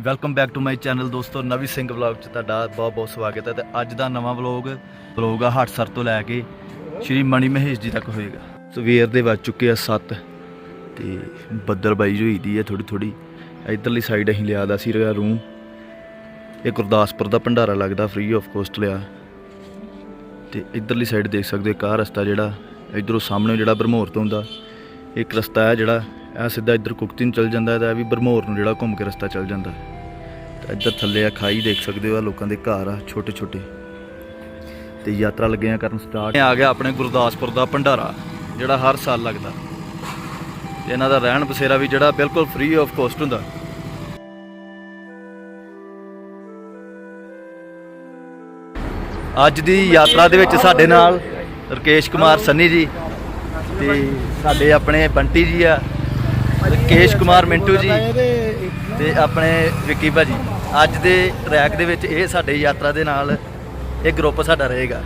Welcome back to my channel ਦੋਸਤੋ। Navi Singh vlog ਚ ਤੁਹਾਡਾ ਬਹੁਤ ਬਹੁਤ ਸਵਾਗਤ ਹੈ ਤੇ ਅੱਜ ਦਾ ਨਵਾਂ ਵਲੌਗ ਵਲੌਗ ਆ ਹਟਸਰ ਤੋਂ ਲੈ ਕੇ ਸ਼੍ਰੀ ਮਣੀ ਮਹੇਸ਼ ਜੀ ਤੱਕ ਹੋਏਗਾ। ਸਵੇਰ ਦੇ ਵੱਜ ਚੁੱਕੇ ਆ 7 ਤੇ ਬੱਦਲ ਬਾਈ ਹੋਈ ਦੀ ਹੈ ਥੋੜੀ ਥੋੜੀ ਇਧਰਲੀ ਸਾਈਡ ਅਸੀਂ ਲਿਆ ਦਾ ਸੀ ਰੂਮ ਇਹ ਗੁਰਦਾਸਪੁਰ ਦਾ ਭੰਡਾਰਾ ਲੱਗਦਾ ਫ੍ਰੀ ਆਫ ਕੋਸਟ ਲਿਆ। ਤੇ ਇਧਰਲੀ ਸਾਈਡ ਦੇਖ ਸਕਦੇ ਹੋ, ਕਾਰ ਰਸਤਾ ਜਿਹੜਾ, ਇਧਰੋਂ ਸਾਹਮਣੇ ਜਿਹੜਾ ਬਰਮੋਰ ਤੋਂ ਹੁੰਦਾ ਇੱਕ ਰਸਤਾ ਹੈ ਜਿਹੜਾ ਇਹ ਸਿੱਧਾ ਇੱਧਰ ਕੁਕਤੀ ਨੂੰ ਚੱਲ ਜਾਂਦਾ ਤਾਂ ਇਹ ਵੀ ਬਰਮੋਰ ਨੂੰ ਜਿਹੜਾ ਘੁੰਮ ਕੇ ਰਸਤਾ ਚੱਲ ਜਾਂਦਾ ਤਾਂ ਇੱਧਰ ਥੱਲੇ ਆ ਖਾਈ ਦੇਖ ਸਕਦੇ ਹੋ ਆ ਲੋਕਾਂ ਦੇ ਘਰ ਆ ਛੋਟੇ ਛੋਟੇ ਤੇ ਯਾਤਰਾ ਲੱਗੇ ਆ ਕਰਨ ਸਟਾਰਟ ਆ ਗਿਆ ਆਪਣੇ ਗੁਰਦਾਸਪੁਰ ਦਾ ਭੰਡਾਰਾ, ਜਿਹੜਾ ਹਰ ਸਾਲ ਲੱਗਦਾ। ਤੇ ਇਹਨਾਂ ਦਾ ਰਹਿਣ ਬਸੇਰਾ ਵੀ ਜਿਹੜਾ ਬਿਲਕੁਲ ਫ੍ਰੀ ਆਫ ਕੋਸਟ ਹੁੰਦਾ। ਅੱਜ ਦੀ ਯਾਤਰਾ ਦੇ ਵਿੱਚ ਸਾਡੇ ਨਾਲ ਰਕੇਸ਼ ਕੁਮਾਰ ਸੰਨੀ ਜੀ ਤੇ ਸਾਡੇ ਆਪਣੇ ਬੰਟੀ ਜੀ ਆ। ਕੇਸ਼ ਕੁਮਾਰ ਮਿੰਟੂ ਜੀ ਤੇ ਆਪਣੇ ਵਿੱਕੀ ਭਾਜੀ। ਅੱਜ ਦੇ ਟਰੈਕ ਦੇ ਵਿੱਚ ਇਹ ਸਾਡੇ ਯਾਤਰਾ ਦੇ ਨਾਲ ਇਹ ਗਰੁੱਪ ਸਾਡਾ ਰਹੇਗਾ।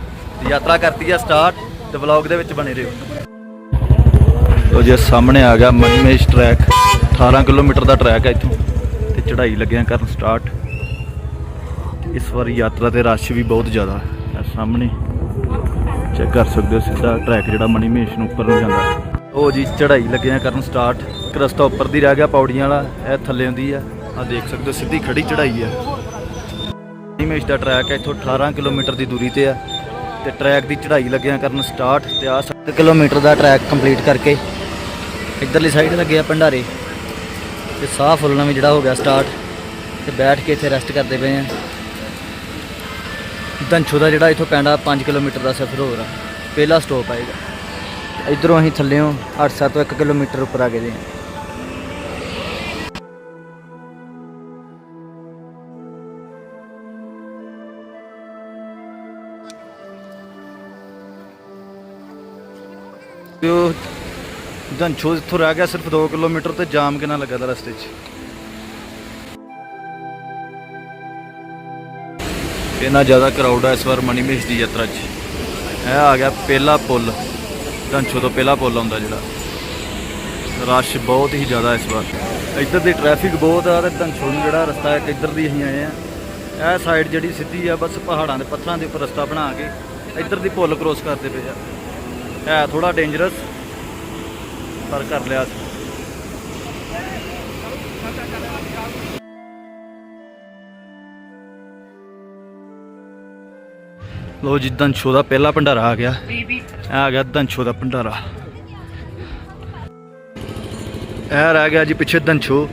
ਯਾਤਰਾ ਕਰਤੀ ਆ ਸਟਾਰਟ ਤੇ ਵਲੌਗ ਦੇ ਵਿੱਚ ਬਣੇ ਰਹੋ। ਉਹ ਜੇ ਸਾਹਮਣੇ ਆ ਗਿਆ ਮਨਮੇਸ਼ ਟਰੈਕ। 18 ਕਿਲੋਮੀਟਰ ਦਾ ਟਰੈਕ ਹੈ ਇੱਥੋਂ। ਤੇ ਚੜ੍ਹਾਈ ਲੱਗਿਆ ਕਰਨ ਸਟਾਰਟ। ਇਸ ਵਾਰੀ ਯਾਤਰਾ ਤੇ ਰਸ਼ ਵੀ ਬਹੁਤ ਜ਼ਿਆਦਾ। ਹੈ ਸਾਹਮਣੇ ਚੈੱਕ ਕਰ ਸਕਦੇ ਹੋ ਸਿੱਧਾ ਟਰੈਕ ਜਿਹੜਾ ਮਣੀ ਮਹੇਸ਼ ਨੂੰ ਉੱਪਰ ਨੂੰ ਜਾਂਦਾ। ਉਹ ਜੀ ਚੜ੍ਹਾਈ ਲੱਗਿਆ ਕਰਨ ਸਟਾਰਟ ਇੱਕ ਰਸਤਾ ਉੱਪਰ ਦੀ ਰਹਿ ਗਿਆ ਪੌੜੀਆਂ ਵਾਲਾ, ਇਹ ਥੱਲੇ ਹੁੰਦੀ ਆ। ਆ ਦੇਖ ਸਕਦੇ ਹੋ, ਸਿੱਧੀ ਖੜੀ ਚੜ੍ਹਾਈ ਆ। ਮਣੀ ਦਾ ਟਰੈਕ ਹੈ ਇੱਥੋਂ 18 ਕਿਲੋਮੀਟਰ ਦੀ ਦੂਰੀ ਤੇ ਆ। ਤੇ ਟਰੈਕ ਦੀ ਚੜ੍ਹਾਈ ਲੱਗਿਆ ਕਰਨ ਸਟਾਰਟ ਤੇ ਆ 7 ਕਿਲੋਮੀਟਰ ਦਾ ਟਰੈਕ ਕੰਪਲੀਟ ਕਰਕੇ ਇੱਧਰਲੀ ਸਾਈਡ ਲੱਗਿਆ ਭੰਡਾਰੇ। ਤੇ ਸਾਹ ਫੁੱਲਣਾ ਵੀ ਜਿਹੜਾ ਹੋ ਗਿਆ ਸਟਾਰਟ ਤੇ ਬੈਠ ਕੇ ਇੱਥੇ ਰੈਸਟ ਕਰਦੇ ਪਏ ਆ। ਦੰਛੋ ਦਾ ਜਿਹੜਾ ਇੱਥੋਂ ਪੈਂਦਾ 5 ਕਿਲੋਮੀਟਰ ਦਾ ਸਫ਼ਰ ਹੋਰ ਆ। ਪਹਿਲਾ ਸਟਾਪ ਆਏਗਾ ਇਧਰੋਂ ਅਸੀਂ ਥੱਲੇੋਂ 8-7 ਤੋਂ 1 ਕਿਲੋਮੀਟਰ ਉੱਪਰ ਆ ਗਏ ਦੇ ਹਾਂ। ਤੇ ਇੱਥੋਂ ਰਹਿ ਗਿਆ ਸਿਰਫ 2 ਕਿਲੋਮੀਟਰ ਤੇ ਜਾਮ ਕਿੰਨਾ ਲੱਗਾ ਦਾ ਰਸਤੇ 'ਚ? ਇੰਨਾ ਜ਼ਿਆਦਾ ਕਰਾਊਡ ਆ ਇਸ ਵਾਰ ਮਣੀ ਮਹੇਸ਼ ਦੀ ਯਾਤਰਾ 'ਚ। ਇਹ ਆ ਗਿਆ ਪਹਿਲਾ ਪੁੱਲ। ਧੰਛੋ ਤੋਂ ਪਹਿਲਾ ਪੁੱਲ ਆਉਂਦਾ ਜਿਹੜਾ। ਰਸ਼ ਬਹੁਤ ਹੀ ਜ਼ਿਆਦਾ ਇਸ ਵਾਰ। ਇੱਧਰ ਦੀ ਟ੍ਰੈਫਿਕ ਬਹੁਤ ਆ ਤੇ ਧੰਛੋ ਨੂੰ ਜਿਹੜਾ ਰਸਤਾ ਇੱਕ ਇੱਧਰ ਦੀ ਅਸੀਂ ਆਏ ਆ। ਇਹ ਸਾਈਡ ਜਿਹੜੀ ਸਿੱਧੀ ਆ, ਬਸ ਪਹਾੜਾਂ ਦੇ ਪੱਥਰਾਂ ਦੇ ਉੱਪਰ ਰਸਤਾ ਬਣਾ ਕੇ ਇੱਧਰ ਦੀ ਪੁੱਲ ਕ੍ਰੋਸ ਕਰਦੇ ਪਏ ਆ। ਹੈ ਥੋੜਾ ਡੇਂਜਰਸ ਪਰ ਕਰ ਲਿਆ ਲੋ ਜੀ ਦੰਸ਼ੋ ਦਾ ਪਹਿਲਾ ਭੰਡਾਰਾ ਆ ਗਿਆ। ਆ ਗਿਆ ਦੰਸ਼ੋ ਦਾ ਭੰਡਾਰਾ। ਇਹ ਰਹਿ ਗਿਆ ਜੀ ਪਿੱਛੇ ਦੰਸ਼ੋ।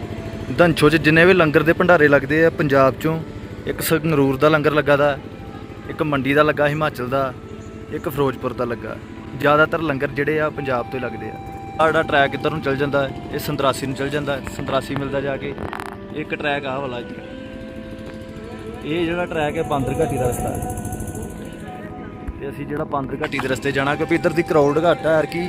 ਦੰਸ਼ੋ 'ਚ ਜਿੰਨੇ ਵੀ ਲੰਗਰ ਦੇ ਭੰਡਾਰੇ ਲੱਗਦੇ ਆ ਪੰਜਾਬ 'ਚੋਂ ਇੱਕ ਸੰਗਰੂਰ ਦਾ ਲੰਗਰ ਲੱਗਾ ਦਾ ਇੱਕ ਮੰਡੀ ਦਾ ਲੱਗਾ ਹਿਮਾਚਲ ਦਾ ਇੱਕ ਫਿਰੋਜ਼ਪੁਰ ਦਾ ਲੱਗਾ। ਜ਼ਿਆਦਾਤਰ ਲੰਗਰ ਜਿਹੜੇ ਆ ਪੰਜਾਬ ਤੋਂ ਹੀ ਲੱਗਦੇ ਆ। ਸਾਡਾ ਟਰੈਕ ਇੱਧਰ ਨੂੰ ਚੱਲ ਜਾਂਦਾ ਹੈ ਇਹ ਸੰਤਰਾਸੀ ਨੂੰ ਚੱਲ ਜਾਂਦਾ ਹੈ ਸੰਤਰਾਸੀ ਮਿਲਦਾ ਜਾ ਕੇ। ਇੱਕ ਟਰੈਕ ਆਹ ਵਾਲਾ ਜੀ ਇਹ ਜਿਹੜਾ ਟਰੈਕ ਹੈ ਬਾਂਦਰ ਘਾਟੀ ਦਾ ਰਸਤਾ। ਹੈ ਤੇ ਅਸੀਂ ਜਿਹੜਾ ਬਾਂਦਰ ਘਾਟੀ ਦੇ ਰਸਤੇ ਜਾਣਾ, ਕਿਉਂਕਿ ਇੱਧਰ ਦੀ ਕਰਾਊਡ ਘੱਟ ਹੈ ਯਾਰ ਕੀ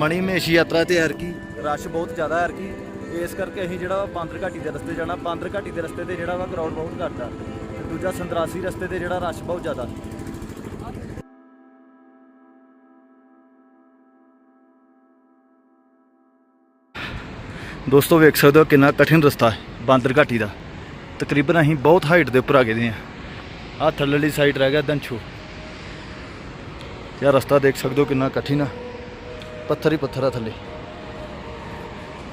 ਮਣੀ ਮਹੇਸ਼ ਯਾਤਰਾ ਤੇ ਯਾਰ ਕੀ ਰਸ਼ ਬਹੁਤ ਜ਼ਿਆਦਾ ਹੈ ਯਾਰ ਇਸ ਕਰਕੇ ਅਸੀਂ ਜਿਹੜਾ ਬਾਂਦਰ ਘਾਟੀ ਦੇ ਰਸਤੇ ਜਾਣਾ, ਬਾਂਦਰ ਘਾਟੀ ਦੇ ਰਸਤੇ ਤੇ ਜਿਹੜਾ ਵਾ ਕਰਾਊਡ ਬਹੁਤ ਘੱਟ ਆ ਤੇ ਦੂਜਾ ਸੰਤਰਾਸੀ ਰਸਤੇ ਤੇ ਜਿਹੜਾ ਰਸ਼ ਬਹੁਤ ਜ਼ਿਆਦਾ। ਦੋਸਤੋ, ਵੇਖ ਸਕਦੇ ਹੋ ਕਿੰਨਾ ਕਠਿਨ ਰਸਤਾ ਹੈ ਬਾਂਦਰ ਘਾਟੀ ਦਾ। ਤਕਰੀਬਨ ਅਸੀਂ ਬਹੁਤ ਹਾਈਟ ਦੇ ਉੱਪਰ ਆ ਗਏ ਦੇ ਆ ਆਹ ਥੱਲੇਲੀ ਸਾਈਡ ਰਹਿ ਗਿਆ ਦੰਛੂ ਯਾਰ ਰਸਤਾ ਦੇਖ ਸਕਦੇ ਹੋ ਕਿੰਨਾ ਕਠਿਨ ਆ। ਪੱਥਰ ਹੀ ਪੱਥਰ ਆ ਥੱਲੇ।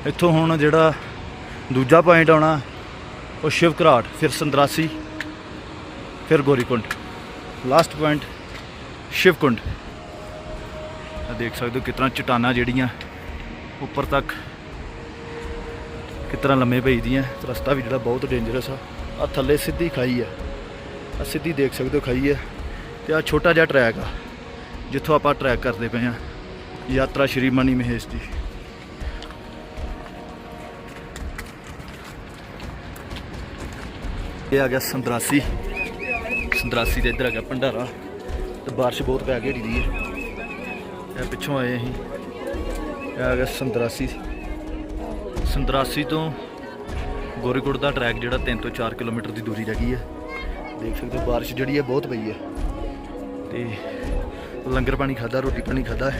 ਇੱਥੋਂ ਹੁਣ ਜਿਹੜਾ ਦੂਜਾ ਪੁਆਇੰਟ ਆਉਣਾ, ਉਹ ਸ਼ਿਵ ਘਰਾਟ, ਫਿਰ ਸੰਦਰਾਸੀ, ਫਿਰ ਗੋਰੀਕੁੰਡ। ਲਾਸਟ ਪੁਆਇੰਟ ਸ਼ਿਵਕੁੰਡ ਆ ਦੇਖ ਸਕਦੇ ਹੋ ਕਿਤਨਾ ਚਟਾਨਾਂ ਜਿਹੜੀਆਂ ਉੱਪਰ ਤੱਕ ਕਿਤਨਾ ਲੰਮੇ ਪਈਦੀਆਂ ਰਸਤਾ ਵੀ ਜਿਹੜਾ ਬਹੁਤ ਡੇਂਜਰਸ ਆ। ਆ ਥੱਲੇ ਸਿੱਧੀ ਖਾਈ ਆ। ਆ ਸਿੱਧੀ ਦੇਖ ਸਕਦੇ ਹੋ ਖਾਈ ਆ। ਤੇ ਆ ਛੋਟਾ ਜਿਹਾ ਟਰੈਕ ਆ। ਜਿੱਥੋਂ ਆਪਾਂ ਟਰੈਕ ਕਰਦੇ ਪਏ ਆ ਯਾਤਰਾ ਸ਼੍ਰੀ ਮਨੀ ਮਹੇਸ਼ ਦੀ। ਇਹ ਆ ਗਿਆ ਸੰਦਰਾਸੀ। ਸੰਦਰਾਸੀ ਦੇ ਇੱਧਰ ਆ ਗਿਆ ਭੰਡਾਰਾ। ਤੇ ਬਾਰਿਸ਼ ਬਹੁਤ ਪੈ ਗਈ ਢੀ ਹੈ ਇਹ ਪਿੱਛੋਂ ਆਏ ਅਸੀਂ। ਇਹ ਆ ਗਿਆ ਸੰਦਰਾਸੀ। ਸੰਦਰਾਸੀ ਤੋਂ ਗੋਰੀਕੁੜ ਦਾ ਟਰੈਕ ਜਿਹੜਾ 3 ਤੋਂ 4 ਕਿਲੋਮੀਟਰ ਦੀ ਦੂਰੀ ਰਹਿ ਗਈ ਹੈ ਦੇਖ ਸਕਦੇ ਹੋ, ਬਾਰਿਸ਼ ਜਿਹੜੀ ਹੈ ਬਹੁਤ ਪਈ ਹੈ ਤੇ ਲੰਗਰ ਪਾਣੀ ਖਾਦਾ ਰੋਟੀ ਪਾਣੀ ਖਾਦਾ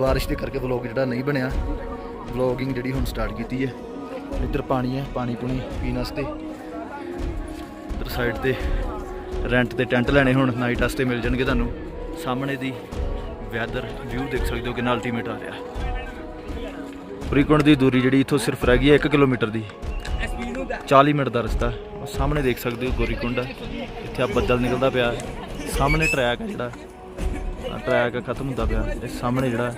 ਬਾਰਿਸ਼ ਦੇ ਕਰਕੇ ਵਲੌਗ ਜਿਹੜਾ ਨਹੀਂ ਬਣਿਆ। ਵਲੌਗਿੰਗ ਜਿਹੜੀ ਹੁਣ ਸਟਾਰਟ ਕੀਤੀ ਹੈ। ਇੱਧਰ ਪਾਣੀ ਹੈ, ਪਾਣੀ ਪੁਣੀ ਪੀਣ ਵਾਸਤੇ। ਇੱਧਰ ਸਾਈਡ ਤੇ ਰੈਂਟ ਤੇ ਟੈਂਟ ਲੈਣੇ ਹੁਣ ਨਾਈਟ ਵਾਸਤੇ ਮਿਲ ਜਾਣਗੇ ਤੁਹਾਨੂੰ। ਸਾਹਮਣੇ ਦੀ ਵੈਦਰ ਵਿਊ ਦੇਖ ਸਕਦੇ ਹੋ ਕਿੰਨਾ ਅਲਟੀਮੇਟ ਆ ਰਿਹਾ। ਫਰੀਕੁੰਡ ਦੀ ਦੂਰੀ ਜਿਹੜੀ ਇੱਥੋਂ ਸਿਰਫ ਰਹਿ ਗਈ ਹੈ 1 ਕਿਲੋਮੀਟਰ ਦੀ। 40 ਮਿੰਟ ਦਾ ਰਸਤਾ। ਉਹ ਸਾਹਮਣੇ ਦੇਖ ਸਕਦੇ ਹੋ ਗੋਰੀਕੁੰਡ ਇੱਥੇ ਆ ਬੱਦਲ ਨਿਕਲਦਾ ਪਿਆ। ਸਾਹਮਣੇ ਟਰੈਕ ਹੈ ਜਿਹੜਾ। ਟਰੈਕ ਖਤਮ ਹੁੰਦਾ ਪਿਆ। ਇਹ ਸਾਹਮਣੇ ਜਿਹੜਾ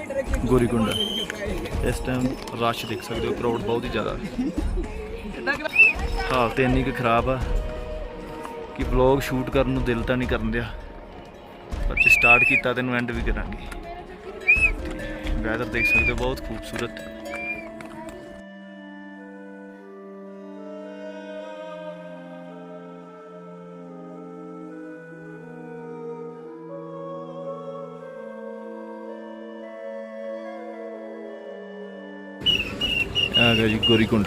ਗੋਰੀਕੁੰਡ ਇਸ ਟਾਈਮ ਰਸ਼ ਦੇਖ ਸਕਦੇ ਹੋ ਕਰਾਊਡ ਬਹੁਤ ਹੀ ਜ਼ਿਆਦਾ। ਹਾਲਤ ਇੰਨੀ ਕੁ ਖਰਾਬ ਆ ਕਿ ਵਲੌਗ ਸ਼ੂਟ ਕਰਨ ਨੂੰ ਦਿਲ ਤਾਂ ਨਹੀਂ ਕਰਨ ਦਿਆ। ਪਰ ਜੇ ਸਟਾਰਟ ਕੀਤਾ, ਤੈਨੂੰ ਐਂਡ ਵੀ ਕਰਾਂਗੇ। ਵੈਦਰ ਦੇਖ ਸਕਦੇ ਹੋ, ਬਹੁਤ ਖੂਬਸੂਰਤ। ਆ ਗਿਆ ਜੀ ਗੋਰੀਕੁੰਡ।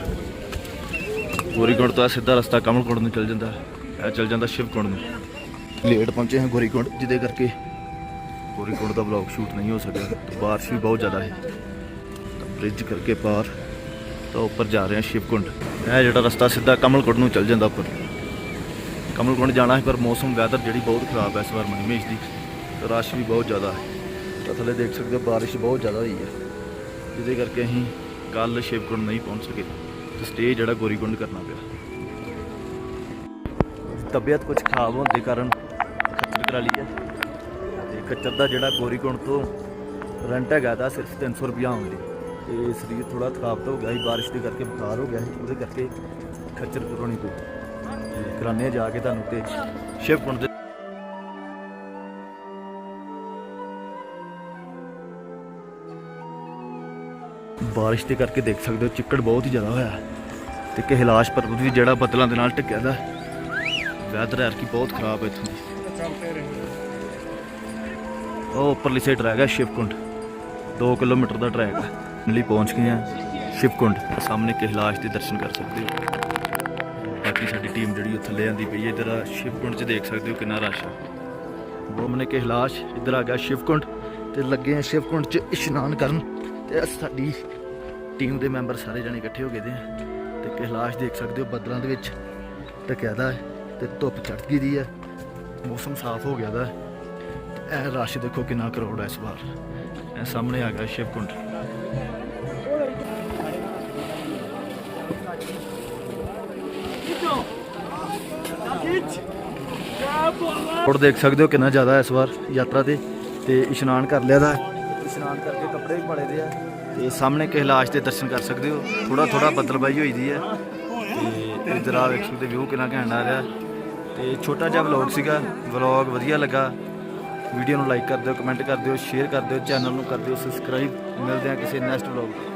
ਗੋਰੀਕੁੰਡ ਤੋਂ ਆਹ ਸਿੱਧਾ ਰਸਤਾ ਕਮਲਕੁੰਡ ਨੂੰ ਚੱਲ ਜਾਂਦਾ। ਇਹ ਚੱਲ ਜਾਂਦਾ ਸ਼ਿਵਕੁੰਡ ਨੂੰ। ਲੇਟ ਪਹੁੰਚੇ ਹਾਂ ਗੋਰੀਕੁੰਡ, ਜਿਹਦੇ ਕਰਕੇ ਗੋਰੀਕੁੰਡ ਦਾ ਵਲੌਗ ਸ਼ੂਟ ਨਹੀਂ ਹੋ ਸਕਿਆ। ਤੇ ਬਾਰਿਸ਼ ਵੀ ਬਹੁਤ ਜ਼ਿਆਦਾ ਹੈ। ਤਾਂ ਬ੍ਰਿਜ ਕਰਕੇ ਪਾਰ, ਤਾਂ ਉੱਪਰ ਜਾ ਰਹੇ ਹਾਂ ਸ਼ਿਵਕੁੰਡ। ਇਹ ਜਿਹੜਾ ਰਸਤਾ ਸਿੱਧਾ ਕਮਲਕੁੰਡ ਨੂੰ ਚੱਲ ਜਾਂਦਾ ਉੱਪਰ। ਕਮਲਕੁੰਡ ਜਾਣਾ ਹੈ, ਪਰ ਮੌਸਮ ਵੈਦਰ ਜਿਹੜੀ ਬਹੁਤ ਖਰਾਬ ਹੈ ਇਸ ਵਾਰ ਮਹੀਮੇਸ਼ ਦੀ। ਰਸ਼ ਵੀ ਬਹੁਤ ਜ਼ਿਆਦਾ ਹੈ। ਤਾਂ ਥੱਲੇ ਦੇਖ ਸਕਦੇ ਹੋ, ਬਾਰਿਸ਼ ਬਹੁਤ ਜ਼ਿਆਦਾ ਹੋਈ ਹੈ। ਜਿਹਦੇ ਕਰਕੇ ਅਸੀਂ ਕੱਲ ਸ਼ਿਵਕੁੰਡ ਨਹੀਂ ਪਹੁੰਚ ਸਕੇ ਤੇ ਸਟੇ ਜਿਹੜਾ ਗੋਰੀਕੁੰਡ ਕਰਨਾ ਪਿਆ। ਤਬੀਅਤ ਕੁਝ ਖਰਾਬ ਹੋਣ ਦੇ ਕਾਰਨ ਖੱਚਰ ਕਰਾ ਲਈ ਹੈ। ਤੇ ਖੱਚਰ ਦਾ ਜਿਹੜਾ ਗੋਰੀਕੁੰਡ ਤੋਂ ਰੈਂਟ ਹੈਗਾ ਦਾ ਸਿਰਫ 300 ਰੁਪਿਆ ਆਉਂਦੀ ਤੇ ਸਰੀਰ ਥੋੜਾ ਥਕਾਵਟ ਹੋ ਗਿਆ ਸੀ, ਬਾਰਿਸ਼ ਦੇ ਕਰਕੇ ਬੁਖਾਰ ਹੋ ਗਿਆ ਸੀ, ਉਹਦੇ ਕਰਕੇ ਖੱਚਰ ਕਰਾਉਣੀ ਪਈ ਤੇ ਕਰਾਨੇ ਜਾ ਕੇ ਤੁਹਾਨੂੰ ਤੇ ਸ਼ਿਵਕੁੰਡ ਦੇ ਬਾਰਿਸ਼ ਦੇ ਕਰਕੇ ਦੇਖ ਸਕਦੇ ਹੋ ਚਿੱਕੜ ਬਹੁਤ ਹੀ ਜ਼ਿਆਦਾ ਹੋਇਆ। ਤੇ ਕਹਿਲਾਸ਼ ਪਰਬਤ ਵੀ ਜਿਹੜਾ ਬੱਦਲਾਂ ਦੇ ਨਾਲ ਢੱਕਿਆ ਦਾ। ਵੈਦਰ ਯਾਰ ਕੀ ਬਹੁਤ ਖਰਾਬ ਹੈ ਇੱਥੋਂ ਦੀ। ਉਹ ਉੱਪਰਲੀ ਸਾਈਡ ਰਹਿ ਗਿਆ ਸ਼ਿਵਕੁੰਡ। 2 ਕਿਲੋਮੀਟਰ ਦਾ ਟਰੈਕ ਹੈ। ਮਿਲੀ ਪਹੁੰਚ ਗਏ ਆ ਸ਼ਿਵਕੁੰਡ। ਸਾਹਮਣੇ ਕਹਿਲਾਸ਼ ਦੇ ਦਰਸ਼ਨ ਕਰ ਸਕਦੇ ਹੋ। ਬਾਕੀ ਸਾਡੀ ਟੀਮ ਜਿਹੜੀ ਉੱਥੇ ਲੈ ਆਂਦੀ ਪਈ ਹੈ। ਇਧਰ ਸ਼ਿਵਕੁੰਡ 'ਚ ਦੇਖ ਸਕਦੇ ਹੋ ਕਿੰਨਾ ਰਸ਼ ਹੈ। ਬੋਮਨੇ ਕਹਿਲਾਸ਼ ਇਧਰ ਆ ਗਿਆ ਸ਼ਿਵਕੁੰਡ। ਤੇ ਲੱਗੇ ਆ ਸ਼ਿਵਕੁੰਡ 'ਚ ਇਸ਼ਨਾਨ ਕਰਨ। ਤੇ ਸਾਡੀ ਟੀਮ ਦੇ ਮੈਂਬਰ ਸਾਰੇ ਜਣੇ ਇਕੱਠੇ ਹੋ ਗਏ ਦੇ ਆ। ਤੇ ਕਹਿਲਾਸ਼ ਦੇਖ ਸਕਦੇ ਹੋ ਬੱਦਲਾਂ ਦੇ ਵਿੱਚ। ਢਕਿਆ ਦਾ ਹੈ ਤੇ ਧੁੱਪ ਚੜ੍ਹ ਗਈ ਦੀ ਹੈ। ਮੌਸਮ ਸਾਫ਼ ਹੋ ਗਿਆ ਦਾ ਇਹ ਰਸ਼ ਦੇਖੋ ਕਿੰਨਾ ਕਰੋੜ ਹੈ ਇਸ ਵਾਰ। ਇਹ ਸਾਹਮਣੇ ਆ ਗਿਆ ਸ਼ਿਵਕੁੰਡ। ਹੋਰ ਦੇਖ ਸਕਦੇ ਹੋ ਕਿੰਨਾ ਜ਼ਿਆਦਾ ਇਸ ਵਾਰ ਯਾਤਰਾ ਤੇ। ਤੇ ਇਸ਼ਨਾਨ ਕਰ ਲਿਆ ਦਾ ਇਸ਼ਨਾਨ ਕਰਕੇ ਕੱਪੜੇ ਵੀ ਪਾੜੇ ਦੇ ਆ। ਤੇ ਸਾਹਮਣੇ ਕਹਿਲਾਸ਼ ਦੇ ਦਰਸ਼ਨ ਕਰ ਸਕਦੇ ਹੋ। ਥੋੜਾ ਥੋੜਾ ਬੱਦਲਬਾਈ ਹੋਈ ਦੀ ਹੈ। ਤੇ ਇਧਰ ਆ ਵੇਖ ਸਕਦੇ ਵਿਊ ਕਿੰਨਾ ਘੈਂਟ ਆ ਰਿਹਾ। ਤੇ ਛੋਟਾ ਜਿਹਾ ਵਲੌਗ ਸੀਗਾ। ਵਲੌਗ ਵਧੀਆ ਲੱਗਾ। ਵੀਡੀਓ ਨੂੰ ਲਾਈਕ ਕਰ ਦਿਓ, ਕਮੈਂਟ ਕਰ ਦਿਓ, ਸ਼ੇਅਰ ਕਰ ਦਿਓ, ਚੈਨਲ ਨੂੰ ਕਰ ਦਿਓ, ਸਬਸਕ੍ਰਾਈਬ। ਮਿਲਦੇ ਆ ਕਿਸੇ ਨੈਕਸਟ ਵਲੌਗ